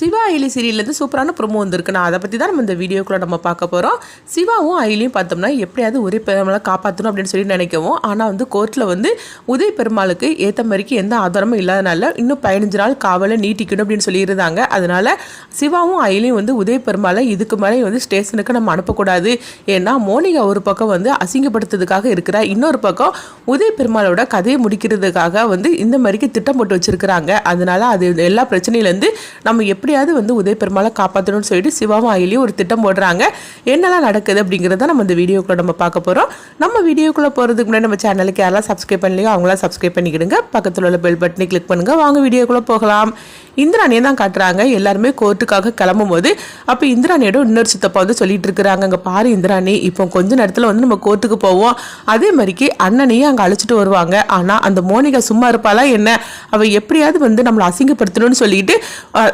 சிவா அயிலி சீரியல்லேருந்து சூப்பரான ப்ரொமோ வந்திருக்கு. நான் அதை பற்றி தான் நம்ம இந்த வீடியோக்குள்ளே நம்ம பார்க்க போகிறோம் சிவாவும் அயிலியும் பார்த்தோம்னா எப்படியாவது ஒரே பெருமாளை காப்பாற்றணும் அப்படின்னு சொல்லி நினைக்கவும். ஆனால் வந்து கோர்ட்டில் வந்து உதய பெருமாளுக்கு ஏற்ற மாதிரிக்கு எந்த ஆதாரமும் இல்லாதனால இன்னும் பதினஞ்சு நாள் காவலை நீட்டிக்கணும் அப்படின்னு சொல்லியிருந்தாங்க. அதனால் சிவாவும் அயிலியும் வந்து உதய பெருமாளை இதுக்கு மேலே வந்து ஸ்டேஷனுக்கு நம்ம அனுப்பக்கூடாது. ஏன்னா மோனிகா ஒரு பக்கம் வந்து அசிங்கப்படுத்துறதுக்காக இருக்கிறா. இன்னொரு பக்கம் உதய பெருமாளோட கதையை முடிக்கிறதுக்காக வந்து இந்த மாதிரிக்கு திட்டம் போட்டு வச்சிருக்கிறாங்க. அதனால் அது எல்லா பிரச்சனையிலேருந்து நம்ம எப்படி எப்படியாவது வந்து உதய பெருமாளை காப்பாற்றணும்னு சொல்லிட்டு சிவாவும் அயிலியும் ஒரு திட்டம் போடுறாங்க. என்னெல்லாம் நடக்குது அப்படிங்கிறத நம்ம இந்த வீடியோக்குள்ள நம்ம பார்க்க போகிறோம் நம்ம வீடியோக்குள்ளே போகிறதுக்கு முன்னாடி நம்ம சேனலுக்கு யாரெல்லாம் சப்ஸ்கிரைப் பண்ணலையோ அவங்களாம் சப்ஸ்கிரைப் பண்ணிக்கிடுங்க. பக்கத்தில் உள்ள பெல் பட்டனை கிளிக் பண்ணுங்க. வாங்க வீடியோக்குள்ளே போகலாம். இந்திராணியை தான் காட்டுறாங்க. எல்லாருமே கோர்ட்டுக்காக கிளம்பும் போது அப்போ இந்திராணியோட இன்னொரு சித்தப்பா வந்து சொல்லிட்டு இருக்கிறாங்க. அங்கே பாரு இந்திராணி இப்போ கொஞ்ச நேரத்தில் வந்து நம்ம கோர்ட்டுக்கு போவோம். அதே மாதிரிக்கு அண்ணனையும் அங்கே அழைச்சிட்டு வருவாங்க. ஆனால் அந்த மோனிகா சும்மா இருப்பாளா என்ன? அவள் எப்படியாவது வந்து நம்மளை அசிங்கப்படுத்தணும்னு சொல்லிட்டு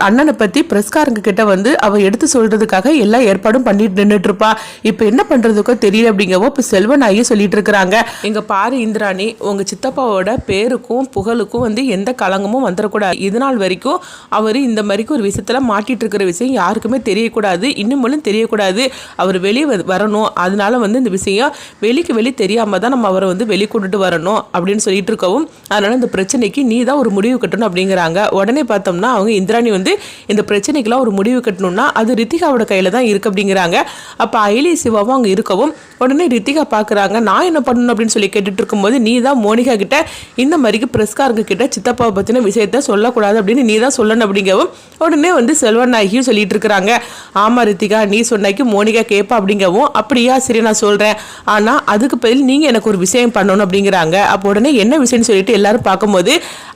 அண்ணனை பற்றி பிரஸ்காரங்க கிட்ட வந்து அவள் எடுத்து சொல்றதுக்காக எல்லா ஏற்பாடும் பண்ணிட்டு நின்றுட்டு இருப்பா. இப்போ என்ன பண்றதுக்கோ தெரியல அப்படிங்கவோ இப்போ செல்வன் ஐயா சொல்லிட்டு இருக்கிறாங்க. எங்க பாரு இந்திராணி உங்க சித்தப்பாவோட பேருக்கும் புகழுக்கும் வந்து எந்த களங்கமும் வந்துடக்கூடாது இது நாள் வரைக்கும் அவர் இந்த மாதிரிக்கு ஒரு விஷயத்துல மாட்டிட்டு இருக்கிற விஷயம் யாருக்குமே தெரியக்கூடாது. இன்னும் தெரியக்கூடாது. அவர் வெளியே வரணும். அதனால வந்து இந்த விஷயம் வெளிக்கு வெளி தெரியாம தான் நம்ம அவரை வந்து வெளியே கொண்டுட்டு வரணும் அப்படின்னு சொல்லிட்டு இருக்கவும் அதனால இந்த பிரச்சனைக்கு நீ தான் ஒரு முடிவு கட்டணும் அப்படிங்கிறாங்க. உடனே பார்த்தோம்னா அவங்க இந்திராணி வந்து இந்த பிரச்சனைக்கெல்லாம் ஒரு முடிவு கட்டணும்னா அது ரித்திகாவோட கையில் தான் இருக்குது அப்படிங்கிறாங்க. அப்போ அயலி சிவாவும் அங்கே இருக்கவும் உடனே ரித்திகா பார்க்குறாங்க நான் என்ன பண்ணணும் அப்படின்னு சொல்லி கேட்டுட்டு இருக்கும்போது நீ தான் மோனிகா கிட்ட இந்த மாதிரிக்கு பிரஸ்காரங்க கிட்ட சித்தப்பாவை பற்றின விஷயத்த சொல்லக்கூடாது அப்படின்னு நீ தான் சொல்லணும் அப்படிங்கவும் உடனே வந்து செல்வன் நாயகியும் சொல்லிட்டு இருக்கிறாங்க. ஆமா ரித்திகா நீ சொன்னாக்கி மோனிகா கேட்பா அப்படிங்கவும் அப்படியா சரி நான் சொல்கிறேன் ஆனால் அதுக்கு பதில் நீங்கள் எனக்கு ஒரு விஷயம் பண்ணணும் அப்படிங்கிறாங்க. அப்போ உடனே என்ன விஷயம்னு சொல்லிட்டு எல்லாரும் பார்க்கும்போது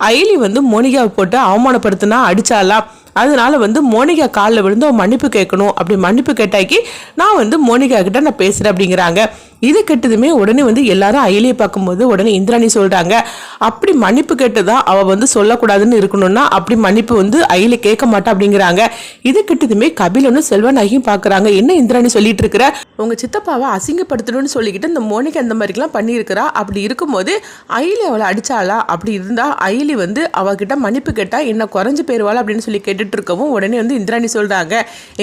அயலி வந்து மோனிகாவை போட்டு அவமானப்படுத்தினா அடிச்சாலாம் அதனால வந்து மோனிகா காலில் விழுந்து மன்னிப்பு கேட்கணும். அப்படி மன்னிப்பு கேட்டாக்கி நான் வந்து மோனிகா கிட்ட நான் பேசுகிறேன் அப்படிங்கிறாங்க. இது கெட்டதுமே உடனே வந்து எல்லாரும் அயலியை பார்க்கும்போது உடனே இந்திராணி சொல்கிறாங்க அப்படி மன்னிப்பு கேட்டதா அவள் வந்து சொல்லக்கூடாதுன்னு இருக்கணும்னா அப்படி மன்னிப்பு வந்து அயலி கேட்க மாட்டா அப்படிங்கிறாங்க. இது கெட்டதுமே கபிலனும் செல்வநாயகியும் பார்க்குறாங்க. என்ன இந்திராணி சொல்லிட்டு இருக்கிற? உங்க சித்தப்பாவை அசிங்கப்படுத்தணும்னு சொல்லிக்கிட்டு இந்த மோனிகா அந்த மாதிரிலாம் பண்ணியிருக்கிறா? அப்படி இருக்கும்போது அயலி அவளை அடிச்சாளா? அப்படி இருந்தால் அயலி வந்து அவகிட்ட மன்னிப்பு கேட்டால் என்ன குறைஞ்சு போயிருவாள்? அப்படின்னு சொல்லி கேட்டுட்டு இருக்கவும் உடனே வந்து இந்திராணி சொல்கிறாங்க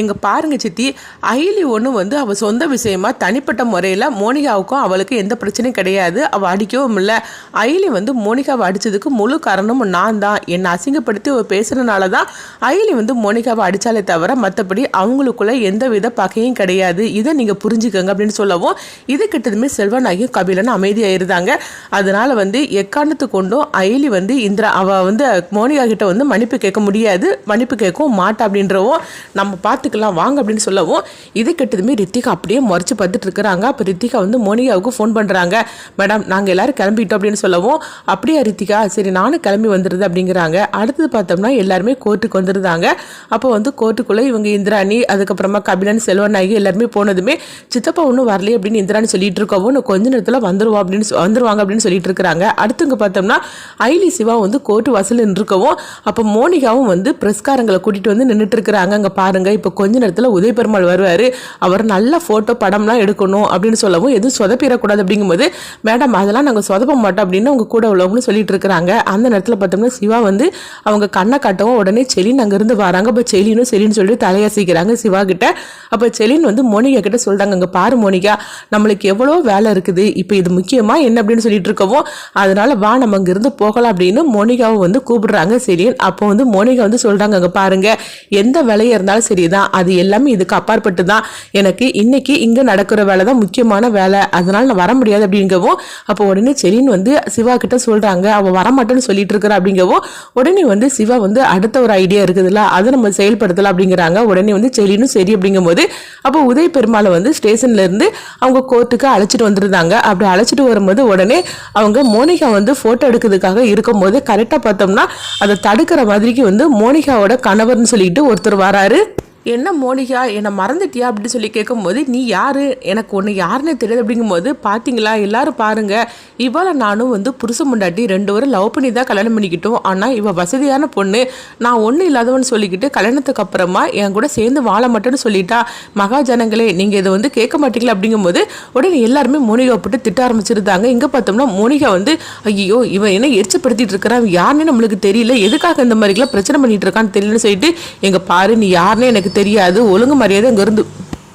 எங்கள் பாருங்க சித்தி அயலி ஒன்று வந்து அவள் சொந்த விஷயமா தனிப்பட்ட முறையில் மோ மோனிகாவுக்கும் அவளுக்கு எந்த பிரச்சனையும் கிடையாது. அவள் அடிக்கவும் இல்லை. அயலி வந்து மோனிகாவை அடித்ததுக்கு முழு காரணமும் நான் தான். என்னை அசிங்கப்படுத்தி அவள் பேசுகிறனால தான் அயலி வந்து மோனிகாவை அடித்தாலே தவிர மற்றபடி அவங்களுக்குள்ள எந்த வித பகையும் கிடையாது. இதை நீங்கள் புரிஞ்சுக்கங்க அப்படின்னு சொல்லவும் இது கிட்டதுமே செல்வநாயகம் கபிலன் அமைதியாயிருந்தாங்க. அதனால் வந்து எக்காரணத்து கொண்டும் அயலி வந்து இந்திரா அவள் வந்து மோனிகா கிட்ட வந்து மன்னிப்பு கேட்க முடியாது. மன்னிப்பு கேட்கவும் மாட்டா அப்படின்றவும் நம்ம பார்த்துக்கலாம் வாங்க அப்படின்னு சொல்லவும் இது கெட்டதுமே ரித்திகா அப்படியே முறைச்சி பார்த்துட்டு இருக்கிறாங்க. அப்போ ரித்திகா வந்து மோனிகாவுக்கு ஃபோன் பண்ணுறாங்க மேடம் நாங்கள் எல்லாரும் கிளம்பிட்டோம் அப்படின்னு சொல்லவும் அப்படியே ரித்திகா சரி நானும் கிளம்பி வந்துடுது அப்படிங்கிறாங்க. அடுத்தது பார்த்தோம்னா எல்லாருமே கோர்ட்டுக்கு வந்துருந்தாங்க அப்போ வந்து கோர்ட்டுக்குள்ளே இவங்க இந்திராணி அதுக்கப்புறமா கபிலன் செல்வநாயகி எல்லாருமே போனதுமே சித்தப்பா ஒன்றும் வரலையே அப்படின்னு இந்திராணி சொல்லிட்டு இருக்கவும் இன்னும் கொஞ்ச நேரத்தில் வந்துருவோம் அப்படின்னு சொ- வந்துருவாங்க அப்படின்னு சொல்லிட்டு இருக்கிறாங்க. அடுத்துங்க பார்த்தோம்னா ஐலி சிவா வந்து கோர்ட்டு வாசல் இருக்கவும் அப்போ மோனிகாவும் வந்து பிரஸ்காரங்களை கூட்டிட்டு வந்து நின்றுட்டு இருக்கிறாங்க. அங்கே பாருங்க இப்போ கொஞ்ச நேரத்தில் உதய பெருமாள் வருவார். அவர் நல்ல ஃபோட்டோ படம்லாம் எடுக்கணும் அப்படின்னு சொல்லவும் எதுவும் சொதப்பிடக்கூடாது அப்படிங்கும்போது மேடம் அதெல்லாம் நாங்கள் சொதப்ப மாட்டோம் அப்படின்னு அவங்க கூட உள்ளவங்களும் சொல்லிட்டு இருக்கிறாங்க. அந்த நேரத்தில் பார்த்தோம்னா சிவா வந்து அவங்க கண்ணை காட்டவும் உடனே செலின் அங்கேருந்து வராங்க. அப்போ செலினும் செலின்னு சொல்லிட்டு தலையாசிக்கிறாங்க சிவா கிட்ட. அப்போ செலின் வந்து மோனிகா கிட்ட சொல்கிறாங்க அங்கே பாரு மோனிகா நம்மளுக்கு எவ்வளோ வேலை இருக்குது. இப்போ இது முக்கியமாக என்ன அப்படின்னு சொல்லிட்டு இருக்கவும் அதனால வா நம்ம அங்கேருந்து போகலாம் அப்படின்னு மோனிகாவை வந்து கூப்பிடுறாங்க செலின். அப்போ வந்து மோனிகா வந்து சொல்கிறாங்க அங்கே பாருங்க எந்த வேலையாக இருந்தாலும் சரிதான். அது எல்லாமே இதுக்கு அப்பாற்பட்டு தான் எனக்கு இன்னைக்கு இங்கே நடக்கிற வேலை தான் முக்கியமான வேலை அதனால நான் வர முடியாது அப்படிங்கவும் அப்போ உடனே செலின் வந்து சிவா கிட்ட சொல்றாங்க. அவள் வரமாட்டேன்னு சொல்லிட்டு இருக்கிறா அப்படிங்கவும் உடனே வந்து சிவா வந்து அடுத்த ஒரு ஐடியா இருக்குதுல்ல அதை நம்ம செயல்படுத்தலாம் அப்படிங்கிறாங்க. உடனே வந்து செரினும் சரி அப்படிங்கும்போது அப்போ உதய பெருமாளை வந்து ஸ்டேஷன்ல இருந்து அவங்க கோர்ட்டுக்கு அழைச்சிட்டு வந்திருந்தாங்க. அப்படி அழைச்சிட்டு வரும்போது உடனே அவங்க மோனிகா வந்து போட்டோ எடுக்கிறதுக்காக இருக்கும்போது கரெக்டாக பார்த்தோம்னா அதை தடுக்கிற மாதிரிக்கு வந்து மோனிகாவோட கணவர்னு சொல்லிட்டு ஒருத்தர் வராரு. என்ன மோனிகா என்னை மறந்துட்டியா அப்படின்னு சொல்லி கேட்கும்போது நீ யாரு? எனக்கு ஒன்று யாருன்னு தெரியாது. அப்படிங்கும்போது பார்த்தீங்களா எல்லாரும் பாருங்க. இவளை நானும் வந்து புருஷ முண்டாட்டி ரெண்டு பேரும் லவ் பண்ணி தான் கல்யாணம் பண்ணிக்கிட்டோம். ஆனால் இவள் வசதியான பொண்ணு. நான் ஒன்றும் இல்லாதவன்னு சொல்லிக்கிட்டு கல்யாணத்துக்கு அப்புறமா என் கூட சேர்ந்து வாழ மாட்டேன்னு சொல்லிட்டா. மகாஜனங்களே நீங்கள் இதை வந்து கேட்க மாட்டீங்களா? அப்படிங்கும்போது உடனே எல்லாருமே மோனிகா போட்டு திட்ட ஆரம்பிச்சிருந்தாங்க. இங்கே பார்த்தோம்னா மோனிகா வந்து ஐயோ இவன் என்ன எரிச்சப்படுத்திட்டு இருக்கிறான் யாருன்னு நம்மளுக்கு தெரியல. எதுக்காக இந்த மாதிரிலாம் பிரச்சனை பண்ணிட்டு இருக்கான்னு தெரியலன்னு சொல்லிட்டு எங்கள் பாரு நீ யாருன்னு எனக்கு தெரியாது. ஒழுங்கு மரியாதை இருந்து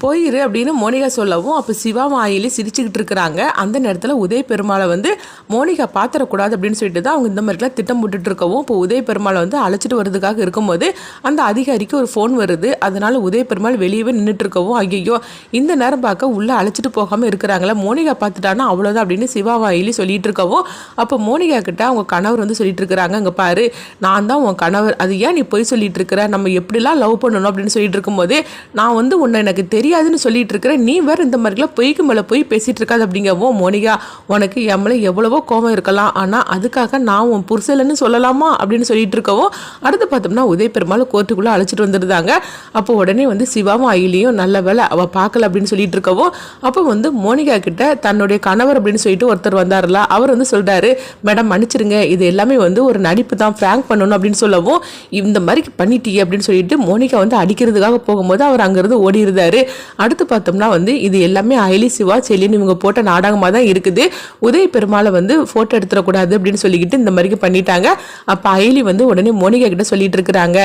போயிரு அப்படின்னு மோனிகா சொல்லவும் அப்போ சிவா மாயிலி சிரிச்சுக்கிட்டு இருக்கிறாங்க. அந்த நேரத்தில் உதய பெருமாளை வந்து மோனிகா பார்த்துடக்கூடாது அப்படின்னு சொல்லிட்டு தான் அவங்க இந்த மாதிரிலாம் திட்டம் போட்டுட்டு இருக்கவும் இப்போ உதய பெருமாளை வந்து அழைச்சிட்டு வர்றதுக்காக இருக்கும்போது அந்த அதிகாரிக்கு ஒரு ஃபோன் வருது. அதனால உதய பெருமாள் வெளியவே நின்றுட்டு இருக்கவும் ஐயோ இந்த நேரம் பார்க்க உள்ளே அழைச்சிட்டு போகாமல் இருக்கிறாங்களே? மோனிகா பார்த்துட்டானா அவ்வளோதான் அப்படின்னு சிவா வாயிலி சொல்லிட்டு இருக்கவும் அப்போ மோனிகா கிட்ட அவங்க கணவர் வந்து சொல்லிட்டு இருக்கிறாங்க. அங்கே பாரு நான் தான் உன் கணவர். அது ஏன் நீ போய் சொல்லிட்டு இருக்கிற? நம்ம எப்படிலாம் லவ் பண்ணணும் அப்படின்னு சொல்லிட்டு இருக்கும்போது நான் வந்து உன்னை எனக்கு தெரியாதுன்னு சொல்லிட்டு இருக்கிற நீ வேற இந்த மாதிரிலாம் பொய்க்கு மேலே போய் பேசிட்டு இருக்காது அப்படிங்கவோ மோனிகா உனக்கு என் மேலே எவ்வளவோ கோபம் இருக்கலாம். ஆனால் அதுக்காக நான் உன் புருஷலன்னு சொல்லலாமா அப்படின்னு சொல்லிட்டு இருக்கவும் அடுத்து பார்த்தோம்னா உதய பெருமாள் கோர்ட்டுக்குள்ளே அழைச்சிட்டு வந்துருந்தாங்க அப்போ உடனே வந்து சிவாவும் அயிலியும் நல்ல வேலை அவள் பார்க்கல அப்படின்னு சொல்லிட்டு இருக்கவும் அப்போ வந்து மோனிகா கிட்ட தன்னுடைய கணவர் அப்படின்னு சொல்லிட்டு ஒருத்தர் வந்தார்ல அவர் வந்து சொல்கிறாரு மேடம் மன்னிச்சிருங்க. இது எல்லாமே வந்து ஒரு நடிப்பு தான். ஃப்ராங்க் பண்ணணும் அப்படின்னு சொல்லவும் இந்த மாதிரி பண்ணிட்டீங்க அப்படின்னு சொல்லிட்டு மோனிகா வந்து அடிக்கிறதுக்காக போகும்போது அவர் அங்கேருந்து ஓடி இருந்தாரு அடுத்து பார்த்தோம்னா வந்து இது எல்லாமே அயலி சிவா செல்லின்னு இவங்க போட்ட நாடகமாக தான் இருக்குது. உதய பெருமாளை வந்து ஃபோட்டோ எடுத்துடக்கூடாது அப்படின்னு சொல்லிக்கிட்டு இந்த மாதிரி பண்ணிட்டாங்க. அப்போ அயலி வந்து உடனே மோனிகா கிட்ட சொல்லிட்டு இருக்கிறாங்க.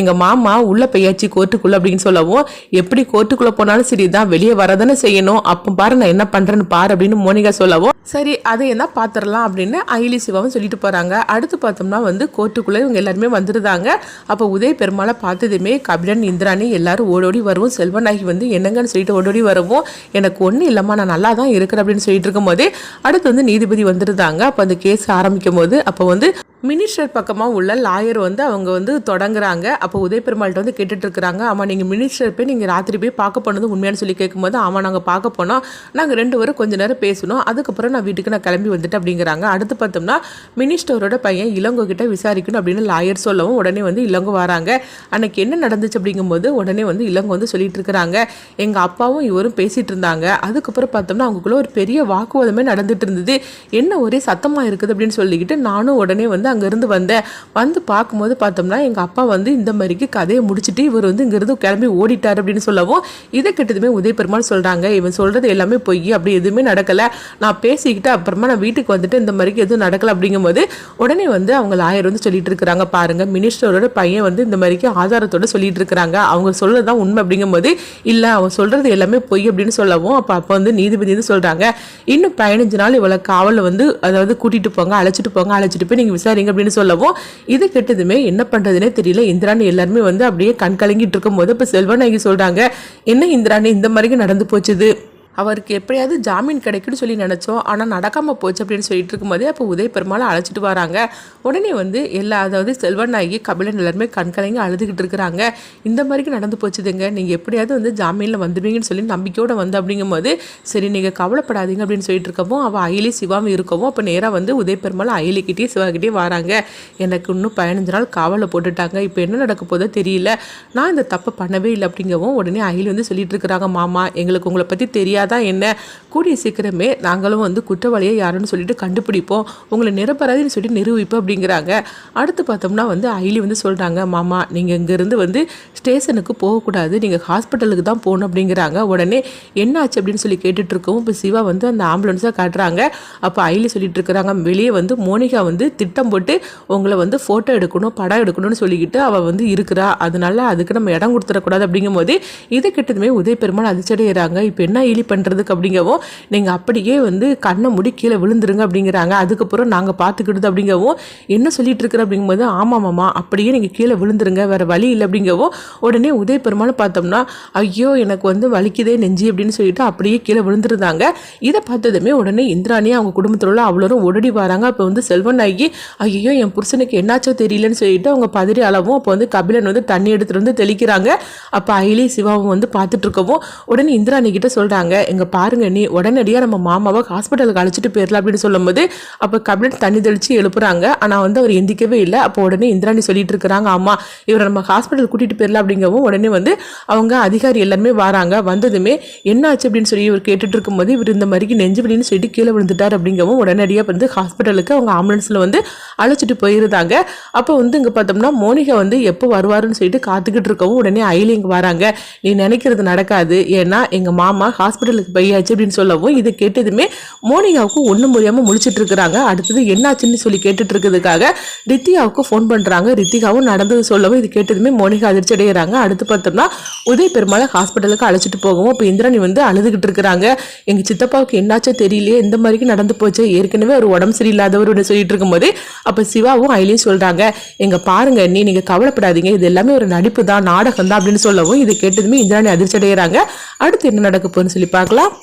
எங்கள் மாமா உள்ள பெய்யாச்சு கோர்ட்டுக்குள்ள அப்படின்னு சொல்லவும் எப்படி கோர்ட்டுக்குள்ளே போனாலும் சரி தான் வெளியே வரதானே செய்யணும். அப்போ பாரு நான் என்ன பண்ணுறேன்னு பாரு அப்படின்னு மோனிகா சொல்லவும் சரி அதை என்ன பார்த்துடலாம் அப்படின்னு அயலி சிவாவும் சொல்லிட்டு போகிறாங்க அடுத்து பார்த்தோம்னா வந்து கோர்ட்டுக்குள்ளே இவங்க எல்லாருமே வந்துருந்தாங்க அப்போ உதய பெருமாளை பார்த்ததுமே கபிலன் இந்திராணி எல்லாரும் ஓடோடி வருவோம். செல்வநாயகி வந்து என்னங்கன்னு சொல்லிட்டு ஓடோடி வரவும். எனக்கு ஒன்றும் இல்லைம்மா நான் நல்லா தான் இருக்கிறேன் அப்படின்னு சொல்லிட்டு இருக்கும்போது அடுத்து வந்து நீதிபதி வந்துருந்தாங்க. அப்போ அந்த கேஸ் ஆரம்பிக்கும் போது அப்போ வந்து மினிஸ்டர் பக்கமாக உள்ள லாயர் வந்து அவங்க வந்து தொடங்குறாங்க. அப்போ உதய பெருமாள்கிட்ட வந்து கேட்டுட்டு இருக்கிறாங்க ஆமாம் நீங்கள் மினிஸ்டர் போய் நீங்கள் ராத்திரி போய் பார்க்க போனது உண்மையானு சொல்லி கேட்கும்போது ஆமாம் நாங்கள் பார்க்க போனோம். நாங்கள் ரெண்டு பேரும் கொஞ்ச நேரம் பேசணும். அதுக்கப்புறம் நான் வீட்டுக்கு நான் கிளம்பி வந்துட்டு அப்படிங்கிறாங்க. அடுத்து பார்த்தோம்னா மினிஸ்டரோட பையன் இளங்கோ கிட்ட விசாரிக்கணும் அப்படின்னு லாயர் சொல்லவும் உடனே வந்து இளங்கோ வராங்க. அன்னைக்கு என்ன நடந்துச்சு அப்படிங்கும்போது உடனே வந்து இளங்கோ வந்து சொல்லிட்டு இருக்கிறாங்க எங்கள் அப்பாவும் இவரும் பேசிகிட்டு இருந்தாங்க அதுக்கப்புறம் பார்த்தோம்னா அவங்களுக்குள்ள ஒரு பெரிய வாக்குவாதமே நடந்துட்டு இருந்தது என்ன ஒரே சத்தமாக இருக்குது அப்படின்னு சொல்லிக்கிட்டு நானும் உடனே வந்து அங்கேருந்து வந்தேன். வந்து பார்க்கும்போது பார்த்தோம்னா எங்கள் அப்பா வந்து இந்த மாதிரிக்கு கதையை முடிச்சுட்டு இவர் வந்து இங்கேருந்து கிளம்பி ஓடிட்டார் அப்படின்னு சொல்லவும் இதை கிட்டதுமே உதய பெருமாள் சொல்கிறாங்க இவன் சொல்கிறது எல்லாமே பொய் அப்படி எதுவுமே நடக்கலை. நான் பேசிக்கிட்டு அப்புறமா நான் வீட்டுக்கு வந்துட்டு இந்த மாதிரிக்கு எதுவும் நடக்கலை. அப்படிங்கும்போது உடனே வந்து அவங்க லாயர் வந்து சொல்லிட்டு இருக்கிறாங்க பாருங்கள் மினிஸ்டரோட பையன் வந்து இந்த மாதிரிக்கு ஆதாரத்தோட சொல்லிட்டு இருக்கிறாங்க. அவங்க சொல்கிறது தான் உண்மை. அப்படிங்கும்போது இல்லை அவன் சொல்கிறது எல்லாமே பொய் அப்படின்னு சொல்லவும் அப்போ அப்போ வந்து நீதிபதி வந்து சொல்கிறாங்க இன்னும் பதினஞ்சு நாள் இவளை காவலில் வந்து அதாவது கூட்டிகிட்டு போங்க அழைச்சிட்டு போங்க அழைச்சிட்டு போய் நீங்கள் விசாரிங்க. அப்படின்னு சொல்லவும் இது கெட்டதுமே என்ன பண்றதுனே தெரியல. இந்திராணி எல்லாருமே வந்து அப்படியே கண் கலங்கிட்டு இருக்கும்போது இப்போ செல்வநாயகி சொல்றாங்க என்ன இந்திராணி இந்த மாதிரி நடந்து போச்சுது? அவருக்கு எப்படியாவது ஜாமீன் கிடைக்குன்னு சொல்லி நினச்சோம். ஆனால் நடக்காமல் போச்சு அப்படின்னு சொல்லிட்டு இருக்கும்போதே அப்போ உதய பெருமாளை அழைச்சிட்டு வராங்க. உடனே வந்து எல்லா அதாவது செல்வநாயகி கபிலன் எல்லாருமே கண்கலங்கி அழுதுகிட்டு இருக்கிறாங்க. இந்த மாதிரிக்கு நடந்து போச்சுதுங்க. நீங்கள் எப்படியாவது வந்து ஜாமீனில் வந்துடுவீங்கன்னு சொல்லி நம்பிக்கையோடு வந்து அப்படிங்கும்போது சரி நீங்கள் கவலைப்படாதீங்க அப்படின்னு சொல்லிட்டு இருக்கவும் அவள் அயலி சிவாவும் இருக்கவும் அப்போ நேராக வந்து உதய பெருமாள் அயிலிக்கிட்டே சிவாகிட்டே வராங்க. எனக்கு இன்னும் பதினஞ்சு நாள் காவலில் போட்டுட்டாங்க. இப்போ என்ன நடக்க போதோ தெரியல. நான் இந்த தப்பை பண்ணவே இல்லை அப்படிங்கவும் உடனே அயலி வந்து சொல்லிட்டு இருக்கிறாங்க மாமா எங்களுக்கு உங்களை பற்றி தெரியாது. தான் என்ன? கூடிய சீக்கிரமே நாங்களும் வந்து குற்றவாளியை யாருன்னு சொல்லிட்டு கண்டுபிடிப்போம். உங்களை நிரப்பராதின்னு சொல்லிட்டு நிரூபிப்போம் அப்படிங்கிறாங்க. அடுத்து பார்த்தோம்னா வந்து ஐலி வந்து சொல்கிறாங்க மாமா நீங்கள் இங்கேருந்து வந்து ஸ்டேஷனுக்கு போகக்கூடாது. நீங்கள் ஹாஸ்பிட்டலுக்கு தான் போகணும் அப்படிங்கிறாங்க. உடனே என்ன ஆச்சு அப்படின்னு சொல்லி கேட்டுட்டு இப்போ சிவா வந்து அந்த ஆம்புலன்ஸாக காட்டுறாங்க. அப்போ ஐலி சொல்லிட்டு இருக்கிறாங்க வெளியே வந்து மோனிகா வந்து திட்டம் போட்டு உங்களை வந்து ஃபோட்டோ எடுக்கணும் படம் எடுக்கணும்னு சொல்லிக்கிட்டு அவள் வந்து இருக்கிறா. அதனால அதுக்கு நம்ம இடம் கொடுத்துடக்கூடாது. அப்படிங்கும்போது இதை கிட்டதுமே உதய பெருமாள் அதிர்ச்சடைகிறாங்க இப்போ என்ன ஐலி பண்ணுறதுக்கு அப்படிங்கவும் நீங்கள் அப்படியே வந்து கண்ணை முடி கீழே விழுந்துருங்க அப்படிங்கிறாங்க. அதுக்கப்புறம் நாங்கள் பார்த்துக்கிடுது அப்படிங்கவும் என்ன சொல்லிட்டு இருக்கிற அப்படிங்கும்போது ஆமாம் மாமா அப்படியே நீங்கள் கீழே விழுந்துருங்க வேறு வழி இல்லை அப்படிங்கவும் உடனே உதய பெருமாள் பார்த்தோம்னா ஐயோ எனக்கு வந்து வலிக்குதே நெஞ்சு அப்படின்னு சொல்லிட்டு அப்படியே கீழே விழுந்துருந்தாங்க. இதை பார்த்ததுமே உடனே இந்திராணி அவங்க குடும்பத்தில் உள்ள அவ்வளோரும் ஓடி வராங்க. அப்போ வந்து செல்வன் ஆகி ஐயோ என் புருஷனுக்கு என்னாச்சோ தெரியலன்னு சொல்லிட்டு அவங்க பதறி அளவும் அப்போ வந்து கபிலன் வந்து தண்ணி எடுத்துகிட்டு வந்து தெளிக்கிறாங்க. அப்போ அயிலி சிவாவும் வந்து பார்த்துட்டு இருக்கவும் உடனே இந்திராணி கிட்ட சொல்கிறாங்க இங்கே பாருங்க நீ உடனடியாக நம்ம மாமாவை ஹாஸ்பிட்டலுக்கு அழைச்சிட்டு போயிடலாம் அப்படின்னு சொல்லும்போது அப்போ கபிலன் தண்ணி தெளித்து எழுப்புறாங்க. ஆனால் வந்து அவர் எந்திக்கவே இல்லை. அப்போ உடனே இந்திராணி சொல்லிட்டு இருக்கிறாங்க அம்மா இவரை நம்ம ஹாஸ்பிட்டல் கூட்டிகிட்டு போயிடலாம் அப்படிங்கவும் உடனே வந்து அவங்க அதிகாரி எல்லாருமே வராங்க. வந்ததுமே என்ன ஆச்சு அப்படின்னு சொல்லி இவர் கேட்டுட்டு இருக்கும்போது இவர் இந்த மாதிரிக்கு நெஞ்சு வலின்னு சொல்லிட்டு கீழே விழுந்துட்டார் அப்படிங்கவும் உடனடியாக வந்து ஹாஸ்பிட்டலுக்கு அவங்க ஆம்புலன்ஸில் வந்து அழைச்சிட்டு போயிருந்தாங்க. அப்போ வந்து இங்கே பார்த்தோம்னா மோனிகா வந்து எப்போ வருவாருன்னு சொல்லிட்டு காத்துக்கிட்டு இருக்கவும் உடனே அயிலி இங்கே வராங்க. நீ நினைக்கிறது நடக்காது. ஏன்னா எங்கள் மாமா ஹாஸ்பிட்டல் ஹாஸ்பிட்டலுக்கு போயாச்சு அப்படின்னு சொல்லவும் இதை கேட்டதுமே மோனிகாவுக்கு ஒன்றும் முடியாமல் முழிச்சிட்டு இருக்கிறாங்க. அடுத்தது என்னாச்சுன்னு சொல்லி கேட்டுட்டு இருக்கிறதுக்காக ரித்திகாவுக்கு ஃபோன் பண்ணுறாங்க ரித்திகாவும் நடந்தது சொல்லவும் இது கேட்டதுமே மோனிகா அதிர்ச்சி அடைகிறாங்க அடுத்து பார்த்தோம்னா உதய பெருமாளை ஹாஸ்பிட்டலுக்கு அழைச்சிட்டு போகவும் இப்போ இந்திராணி வந்து அழுதுகிட்டு இருக்கிறாங்க. எங்கள் சித்தப்பாவுக்கு என்னாச்சோ தெரியலையே இந்த மாதிரிக்கு நடந்து போச்சு. ஏற்கனவே ஒரு உடம்பு சரியில்லாதவருன்னு சொல்லிட்டு இருக்கும்போது அப்போ சிவாவும் ஐலியும் சொல்கிறாங்க எங்க பாருங்க நீ நீங்கள் கவலைப்படாதீங்க. இது எல்லாமே ஒரு நடிப்பு தான் நாடகம் தான் அப்படின்னு சொல்லவும் இது கேட்டதுமே இந்திராணி அதிர்ச்சி அடைகிறாங்க அடுத்து என்ன நடக்க போகுதுன்னு சொல்லி பார்க்கலாம்.